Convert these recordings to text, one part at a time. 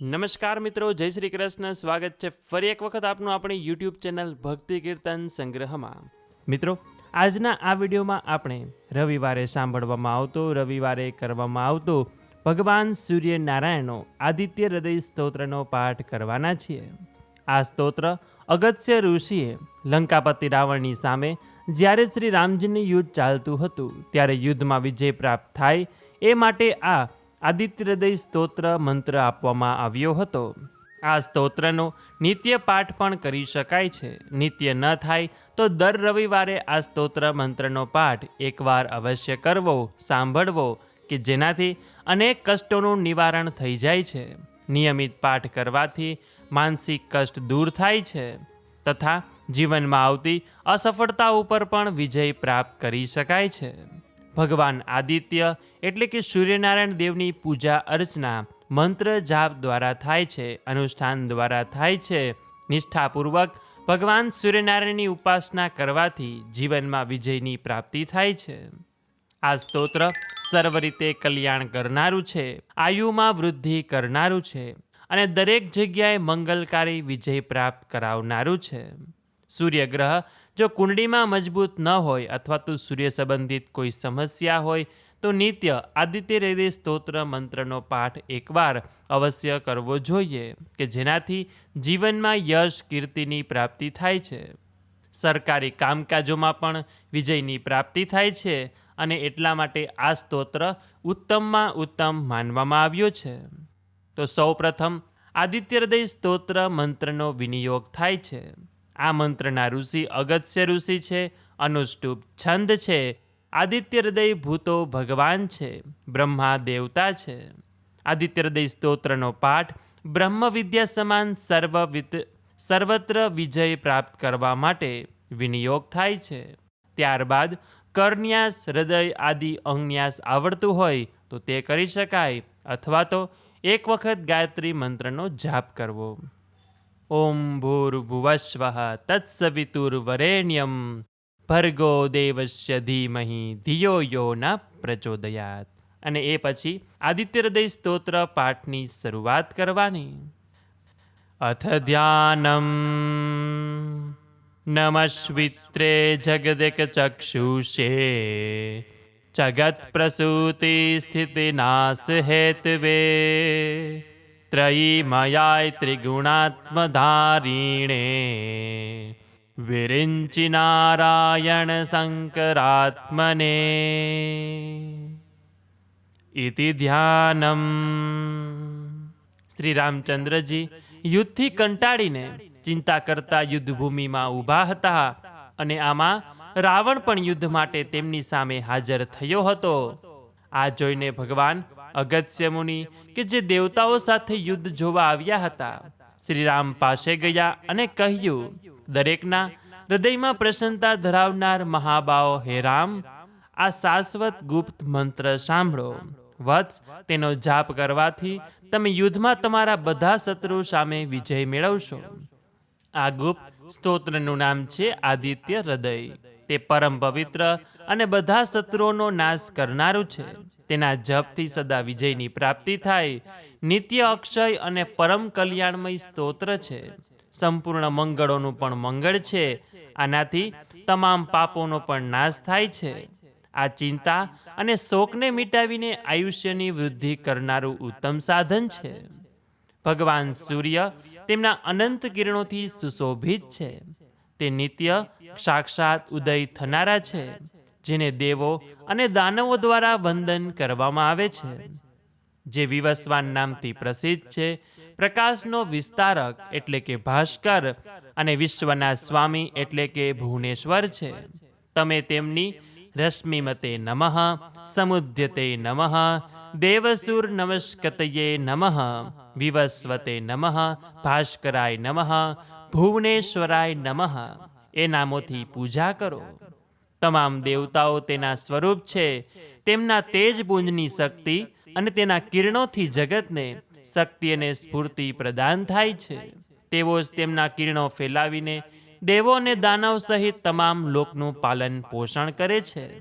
નમસ્કાર મિત્રો, જય શ્રી કૃષ્ણ. સ્વાગત છે ફરી એક વખત આપનું આપણી યુટ્યુબ ચેનલ ભક્તિ કીર્તન સંગ્રહમાં. મિત્રો, આજના આ વિડીયોમાં આપણે રવિવારે સાંભળવામાં આવતો, રવિવારે કરવામાં આવતો ભગવાન સૂર્યનારાયણનો આદિત્ય હૃદય સ્તોત્રનો પાઠ કરવાના છીએ. આ સ્તોત્ર અગત્ય ઋષિએ લંકાપતિ રાવણની સામે જ્યારે શ્રી રામજીનું યુદ્ધ ચાલતું હતું, ત્યારે યુદ્ધમાં વિજય પ્રાપ્ત થાય એ માટે આ આદિત્ય હૃદય સ્તોત્ર મંત્ર આપવામાં આવ્યો હતો. આ સ્તોત્રનો નિત્ય પાઠ પણ કરી શકાય છે. નિત્ય ન થાય તો દર રવિવારે આ સ્તોત્ર મંત્રનો પાઠ એકવાર અવશ્ય કરવો, સાંભળવો કે જેનાથી અનેક કષ્ટોનું નિવારણ થઈ જાય છે. નિયમિત પાઠ કરવાથી માનસિક કષ્ટ દૂર થાય છે તથા જીવનમાં આવતી અસફળતા ઉપર પણ વિજય પ્રાપ્ત કરી શકાય છે. ભગવાન આદિત્ય એટલે કે સૂર્યનારાયણ દેવની પૂજા અર્ચના મંત્ર જાપ દ્વારા થાય છે, અનુષ્ઠાન દ્વારા થાય છે. નિષ્ઠાપૂર્વક ભગવાન સૂર્યનારાયણની ઉપાસના કરવાથી જીવનમાં વિજયની પ્રાપ્તિ થાય છે. આ સ્તોત્ર સર્વ રીતે કલ્યાણ કરનારું છે, આયુમાં વૃદ્ધિ કરનારું છે અને દરેક જગ્યાએ મંગલકારી વિજય પ્રાપ્ત કરાવનારું છે. સૂર્યગ્રહ જો કુંડળીમાં મજબૂત ન હોય અથવા તો સૂર્ય સંબંધિત કોઈ સમસ્યા હોય, તો નિત્ય આદિત્ય હૃદય સ્તોત્ર મંત્રનો પાઠ એકવાર અવશ્ય કરવો જોઈએ કે જેનાથી જીવનમાં યશ, કીર્તિની પ્રાપ્તિ થાય છે. સરકારી કામકાજોમાં પણ વિજયની પ્રાપ્તિ થાય છે અને એટલા માટે આ સ્તોત્ર ઉત્તમમાં ઉત્તમ માનવામાં આવ્યો છે. તો સૌપ્રથમ આદિત્ય હૃદય સ્તોત્ર મંત્રનો વિનિયોગ થાય છે. આ મંત્રના ઋષિ અગત્ય ઋષિ છે, અનુષ્ટુપ છંદ છે આદિત્ય હૃદય ભૂતો ભગવાન છે, બ્રહ્મા દેવતા છે. આદિત્ય હૃદય સ્તોત્રનો પાઠ બ્રહ્મ વિદ્યા સમાન સર્વવિત, સર્વત્ર વિજય પ્રાપ્ત કરવા માટે વિનિયોગ થાય છે. ત્યારબાદ કરન્યાસ હૃદય આદિ અંગન્યાસ આવડતું હોય તો તે કરી શકાય, અથવા તો એક વખત ગાયત્રી મંત્રનો જાપ કરવો. ઓમ ભૂર્ભુવસ્વ તત્સવિતુર્વરેણ્યમ ભર્ગો દેવસ્ય ધીમહી ધિયો યો ન પ્રચોદયાત અને એ પછી આદિત્ય હૃદય સ્તોત્ર પાઠની શરૂઆત કરવાની. અથ ધ્યાનમ। નમસ્વિત્રે જગદક ચક્ષુષે જગત પ્રસૂતિ સ્થિતિ નાશ હેતવે ત્રિગુણાત્મધારીણે વિરિંચિ નારાયણ શંકરાત્મને ઇતિ ધ્યાનમ શ્રી રામચંદ્રજી યુદ્ધથી કંટાળીને ચિંતા કરતા યુદ્ધભૂમિમાં ઊભા હતા અને આમાં રાવણ પણ યુદ્ધ માટે તેમની સામે હાજર થયો હતો. આ જોઈને ભગવાન અગત્ય મુનિ કે જે દેવતાઓ સાથે યુદ્ધ જોવા આવ્યા હતા. શ્રીરામ પાસે ગયા અને કહ્યું, દરેકના હૃદયમાં પ્રસન્નતા ધરાવનાર મહાબાઓ, હે રામ, આ શાશ્વત ગુપ્ત મંત્ર સાંભળો. વત્સ, તેનો જાપ કરવાથી તમે યુદ્ધમાં તમારા બધા શત્રુ સામે વિજય મેળવશો. આ ગુપ્ત સ્તોત્રનું નામ છે આદિત્ય હૃદય. તે પરમ પવિત્ર અને બધા શત્રુઓનો નાશ કરનારું છે. તેના જપથી સદા વિજયની પ્રાપ્તિ થાય. નિત્ય અક્ષય અને પરમ કલ્યાણમય સ્તોત્ર છે. સંપૂર્ણ મંગળોનું પણ મંગળ છે. આનાથી તમામ પાપોનો પણ નાશ થાય છે. આ ચિંતા અને શોકને મિટાવીને આયુષ્યની વૃદ્ધિ કરનારું ઉત્તમ સાધન છે. ભગવાન સૂર્ય તેમના અનંત કિરણોથી સુશોભિત છે. તે નિત્ય, સાક્ષાત ઉદય થનારા છે. જેને દેવો અને દાનવો દ્વારા વંદન કરવામાં આવે છે. જે વિવસ્વાન નામથી પ્રસિદ્ધ છે, પ્રકાશનો વિસ્તારક એટલે કે ભાસ્કર અને વિશ્વના સ્વામી એટલે કે ભુવનેશ્વર છે. તમે તેમની રશ્મિમતે નમઃ સમુદ્યતે નમઃ, દેવસુર નમસ્કતયે નમઃ, વિવસ્વતે નમઃ, ભાસ્કરાય નમઃ, ભુવનેશ્વરાય નમઃ. એ નામોથી પૂજા કરો. તમામ દેવતાઓ તેના સ્વરૂપ છે, તેમના તેજપુંજની શક્તિ અને તેના કિરણોથી જગતને શક્તિ અને સ્ફૂર્તિ પ્રદાન થાય છે. તેઓ જ તેમના કિરણો ફેલાવીને દેવો અને દાનવ સહિત તમામ લોકનું પાલન પોષણ કરે છે.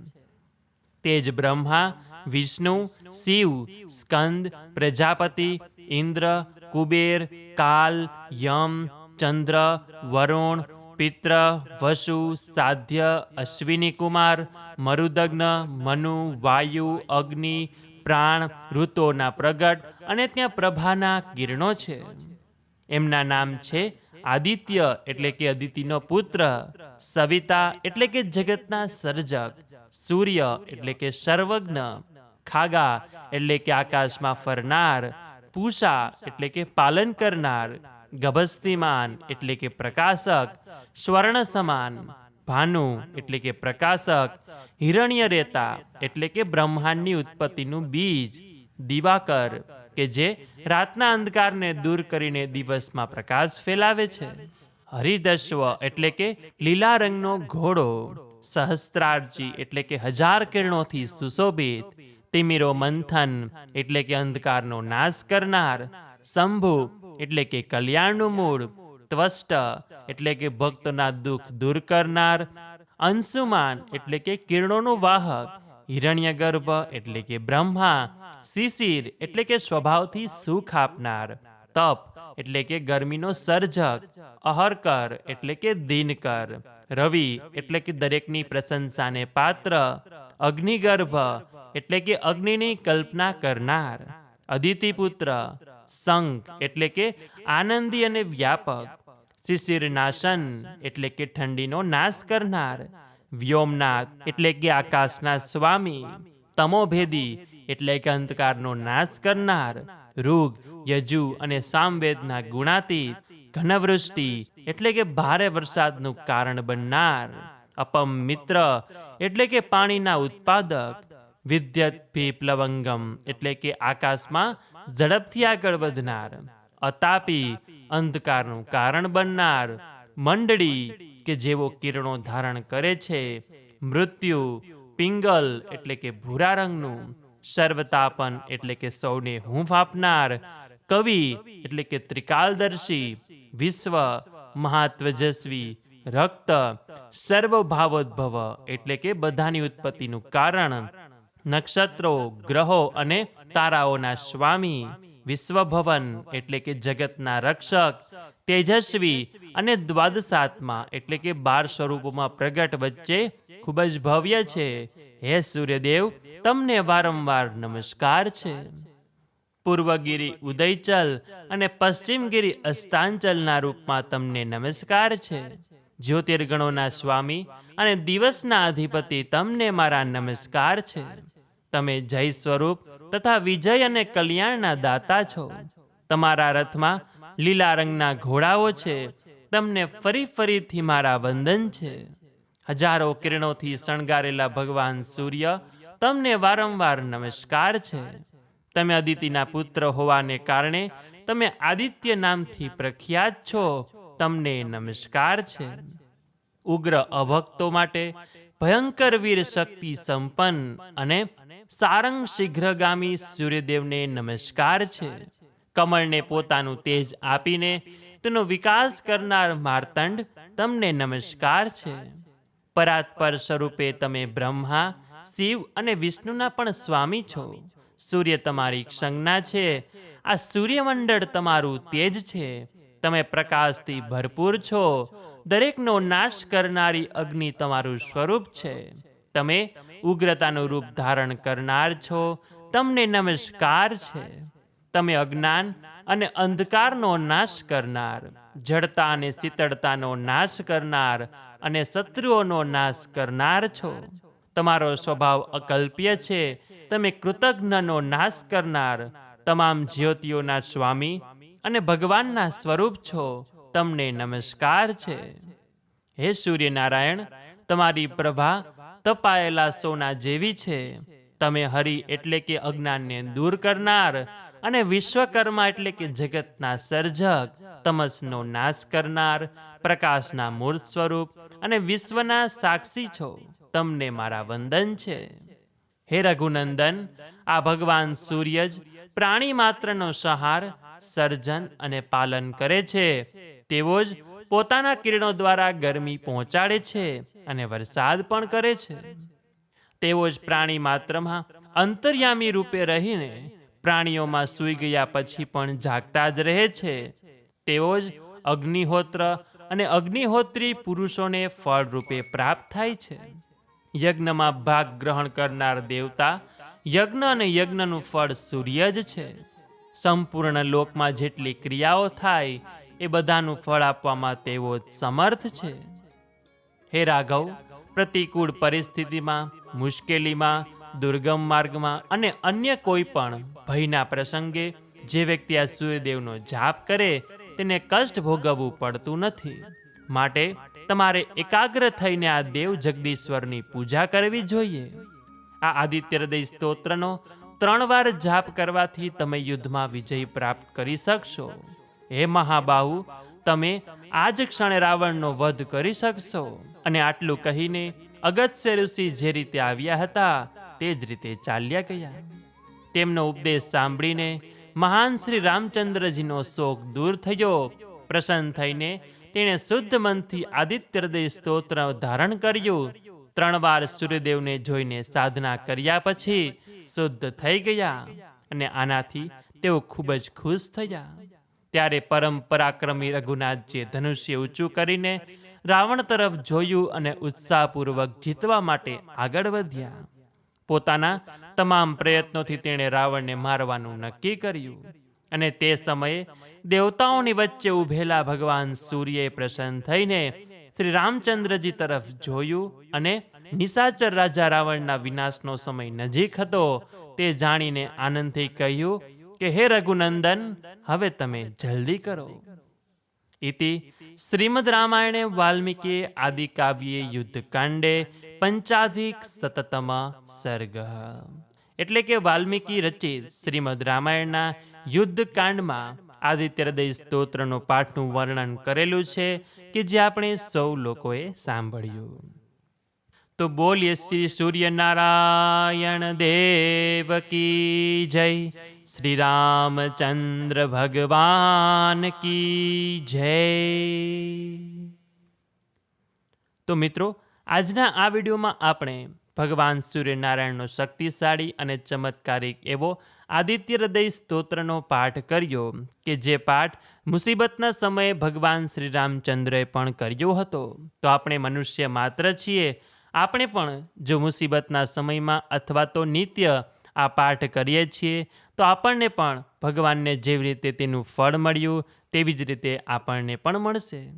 તેજ બ્રહ્મા, વિષ્ણુ, શિવ, સ્કંદ, પ્રજાપતિ, ઇન્દ્ર, કુબેર, કાલ, યમ, ચંદ્ર, વરુણ પિત્ર, વસુ, સાધ્ય, અશ્વિની કુમાર, મરુદગ્ન, મનુ, વાયુ, અગ્નિ, પ્રાણ ઋતુઓના પ્રગટ અને ત્યાં પ્રભાના કિરણો છે. એમના નામ છે આદિત્ય એટલે કે અદિતિનો પુત્ર, સવિતા એટલે કે જગતના સર્જક, સૂર્ય એટલે કે સર્વજ્ઞ, ખાગા એટલે કે આકાશમાં ફરનાર, પૂષા એટલે કે પાલન કરનાર, ગભસ્તિમાન એટલે કે પ્રકાશક સ્વર્ણ સમાન. ભાનુ એટલે કે પ્રકાશક, હિરણ્ય રેતા એટલે કે બ્રહ્માંડની ઉત્પત્તિનું બીજ, દિવાકર કે જે રાતના અંધકારને દૂર કરીને દિવસમાં પ્રકાશ ફેલાવે છે. હરિદશ્વ એટલે કે લીલા રંગનો ઘોડો, સહસ્ત્રાર્જી એટલે કે હજાર કિરણોથી સુશોભિત, તિમિરો મંથન એટલે કે અંધકારનો નાશ કરનાર, શંભુ એટલે કે કલ્યાણનું મૂળ ત્વષ્ટ, એટલે કે ભક્તોના દુઃખ દૂર કરનાર, અંશુમાન, એટલે કે કિરણોનું વાહક, હિરણ્યગર્ભ, એટલે કે બ્રહ્મા, શિશિર, એટલે કે સ્વભાવથી સુખ આપનાર, તપ, એટલે કે ગરમીનો સર્જક, અહરકર, એટલે કે દિનકર, રવિ, એટલે કે દરેકની પ્રશંસાને પાત્ર, અગ્નિગર્ભ, એટલે કે અગ્નિની કલ્પના કરનાર, અદિતિપુત્ર સંઘ એટલે કે આનંદી અને વ્યાપક. શિશિર નાશન એટલે કે ઠંડીનો નાશ કરનાર. વ્યોમનાથ એટલે કે આકાશના સ્વામી. તમોભેદી એટલે કે અંધકારનો નાશ કરનાર. ઋગ, યજુ અને સામવેદના ગુણાતીત. ઘનવૃષ્ટિ એટલે કે ભારે વરસાદનું કારણ બનનાર. અપમ મિત્ર એટલે કે પાણીના ઉત્પાદક. વિદ્યત પ્લવંગમ એટલે કે આકાશમાં ઝડપથી આગળ વધનાર. અતાપી અંધકારનું કારણ બનનાર. મંડળી કે જેવો કિરણો ધારણ કરે છે, મૃત્યુ, પિંગલ એટલે કે ભૂરા રંગનું, સર્વતાપન એટલે કે સૌને હૂંફ આપનાર, કવિ એટલે કે ત્રિકાલદર્શી, વિશ્વ મહાત્વજસ્વી રક્ત, સર્વભાવોદ્ભવ એટલે કે બધાની ઉત્પત્તિનું કારણ, નક્ષત્રો, ગ્રહો અને તારાઓના સ્વામી, વિશ્વભવન એટલે કે જગતના રક્ષક, તેજસ્વી અને દ્વાદશાત્મા એટલે કે બાર સ્વરૂપોમાં પ્રગટ વચ્ચે ખૂબ જ ભવ્ય છે. હે સૂર્યદેવ, તમને વારંવાર નમસ્કાર છે. પૂર્વગીરી ઉદયચલ અને પશ્ચિમગીરી અસ્તાંચલના રૂપમાં તમને નમસ્કાર છે. જ્યોતિર્ગણોના સ્વામી અને દિવસના અધિપતિ તમને મારા નમસ્કાર છે. તમે જય સ્વરૂપ તથા વિજય અને કલ્યાણના દાતા છો. તમારા રથમાં લીલા રંગના ઘોડાઓ છે. તમને ફરી ફરીથી મારા વંદન છે. હજારો કિરણોથી શણગારેલા ભગવાન સૂર્ય તમને વારંવાર નમસ્કાર છે. તમે અદિતિના પુત્ર હોવાને કારણે તમે આદિત્ય નામથી પ્રખ્યાત છો. તમને નમસ્કાર છે. ઉગ્ર અભક્તો માટે ભયંકર વીર શક્તિ સંપન્ન અને સારંગ શીઘ્રગામી સૂર્યદેવને નમસ્કાર છે. કમળને પોતાનું તેજ આપીને તેનો વિકાસ કરનાર માર્તંડ તમને નમસ્કાર છે. પરાત્પર સ્વરૂપે તમે બ્રહ્મા, શિવ અને વિષ્ણુના પણ સ્વામી છો. સૂર્ય તમારી સંજ્ઞા છે. આ સૂર્યમંડળ તમારું તેજ છે. તમે પ્રકાશથી ભરપૂર છો. દરેકનો નાશ કરનારી અગ્નિ તમારું સ્વરૂપ છે. તમે ઉગ્રતાનું રૂપ ધારણ કરનાર છો. તમને નમસ્કાર છે. તમે અજ્ઞાન અને અંધકારનો નાશ કરનાર, જડતા અને શીતળતાનો નાશ કરનાર અને શત્રુઓનો નાશ કરનાર છો. તમારો સ્વભાવ અકલ્પ્ય છે. તમે કૃતજ્ઞનો નાશ કરનાર, તમામ જ્યોતિઓના સ્વામી અને ભગવાનના સ્વરૂપ છો. તમને નમસ્કાર છે. હે સૂર્યનારાયણ, તમારી પ્રભા તપાયેલા સોના જેવી છે. તમે હરિ એટલે કે અજ્ઞાનને દૂર કરનાર અને વિશ્વકર્મા એટલે કે જગતના સર્જક, તમસનો નાશ કરનાર, પ્રકાશના મૂર્ત સ્વરૂપ અને વિશ્વના સાક્ષી છો. તમને મારા વંદન છે. હે રઘુનંદન, આ ભગવાન સૂર્ય જ પ્રાણી માત્રનો સહાર, સર્જન અને પાલન કરે છે. તેવો જ પોતાના કિરણો દ્વારા ગરમી પહોંચાડે છે. અને વરસાદ પણ કરે છે. તેવો જ પ્રાણી માત્રમાં અંતર્યામી રૂપે રહીને પ્રાણીઓમાં સૂઈ ગયા પછી પણ જાગતા જ રહે છે. તેઓ જ અગ્નિહોત્ર અને અગ્નિહોત્રી પુરુષોને ફળરૂપે પ્રાપ્ત થાય છે. યજ્ઞમાં ભાગ ગ્રહણ કરનાર દેવતા યજ્ઞ અને યજ્ઞનું ફળ સૂર્ય જ છે. સંપૂર્ણ લોકમાં જેટલી ક્રિયાઓ થાય એ બધાનું ફળ આપવામાં તેઓ જ સમર્થ છે. હે રાઘવ, પ્રતિકૂળ પરિસ્થિતિમાં, મુશ્કેલીમાં, દુર્ગમ માર્ગમાં અને અન્ય કોઈ પણ ભયના પ્રસંગે જે વ્યક્તિ આ સૂર્યદેવનો જાપ કરે, તેને કષ્ટ ભોગવવું પડતું નથી. માટે તમારે એકાગ્ર થઈને આ દેવ જગદીશ્વરની પૂજા કરવી જોઈએ. આ આદિત્ય હૃદય સ્તોત્રનો ત્રણ વાર જાપ કરવાથી તમે યુદ્ધમાં વિજય પ્રાપ્ત કરી શકશો. હે મહાબાહુ તમે આ જ ક્ષણે રાવણનો વધ કરી શકશો. અને આટલું કહીને અગત્ય ઋષિ જે રીતે આવ્યા હતા, તે જ રીતે ચાલ્યા ગયા. તેમનો ઉપદેશ સાંભળીને મહાન શ્રી રામચંદ્રજીનો શોક દૂર થયો. પ્રસન્ન થઈને તેણે શુદ્ધ મનથી આદિત્ય હૃદય સ્તોત્ર ધારણ કર્યું. ત્રણ વાર સૂર્યદેવને જોઈને સાધના કર્યા પછી શુદ્ધ થઈ ગયા અને આનાથી તેઓ ખૂબ જ ખુશ થયા. ત્યારે પરમ પરાક્રમી રઘુનાથજીએ ધનુષ્ય ઊંચું કરીને રાવણ તરફ જોયું અને ઉત્સાહપૂર્વક જીતવા માટે આગળ વધ્યા. પોતાના તમામ પ્રયત્નોથી તેણે રાવણને મારવાનું નક્કી કર્યું અને તે સમયે દેવતાઓની વચ્ચે ઊભેલા ભગવાન સૂર્યએ પ્રસન્ન થઈને શ્રી રામચંદ્રજી તરફ જોયું અને નિશાચર રાજા રાવણના વિનાશનો સમય નજીક હતો તે જાણીને આનંદથી કહ્યું કે હે રઘુનંદન, હવે તમે જલ્દી કરો. ઇતિ શ્રીમદ રામાયણે વાલ્મીકી આદિકાવ્યે યુદ્ધકાંડે પંચાધિક સતતમ સર્ગ. એટલે કે વાલ્મીકી રચિત શ્રીમદ રામાયણના યુદ્ધકાંડમાં આદિત્ય સ્તોત્રનો પાઠનું વર્ણન કરેલું છે કે જે આપણે સૌ લોકોએ સાંભળ્યું. તો બોલીએ શ્રી સૂર્યનારાયણ દેવ કી જય. શ્રી રામચંદ્ર ભગવાન કી જય. તો મિત્રો, આજના આ વિડીયોમાં આપણે ભગવાન સૂર્યનારાયણનો શક્તિશાળી અને ચમત્કારિક એવો આદિત્ય હૃદય સ્તોત્રનો પાઠ કર્યો કે જે પાઠ મુસીબતના સમયે ભગવાન શ્રી રામચંદ્રએ પણ કર્યો હતો. તો આપણે મનુષ્ય માત્ર છીએ, આપણે પણ જો મુસીબતના સમયમાં અથવા તો નિત્ય આ પાઠ કરીએ છીએ તો આપણને પણ ભગવાનને જેવી રીતે તેનું ફળ મળ્યું, તેવી જ રીતે આપણને પણ મળશે.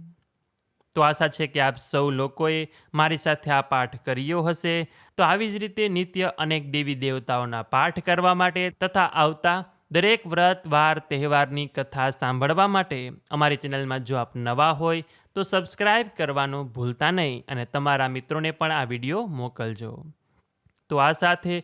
તો આશા છે કે આપ સૌ લોકોએ મારી સાથે આ પાઠ કર્યો હશે. તો આવી જ રીતે નિત્ય અનેક દેવી દેવતાઓના પાઠ કરવા માટે તથા આવતા દરેક વ્રત, વાર, તહેવારની કથા સાંભળવા માટે અમારી ચેનલમાં જો આપ નવા હોય તો સબસ્ક્રાઇબ કરવાનું ભૂલતા નહીં અને તમારા મિત્રોને પણ આ વીડિયો મોકલજો. તો આ સાથે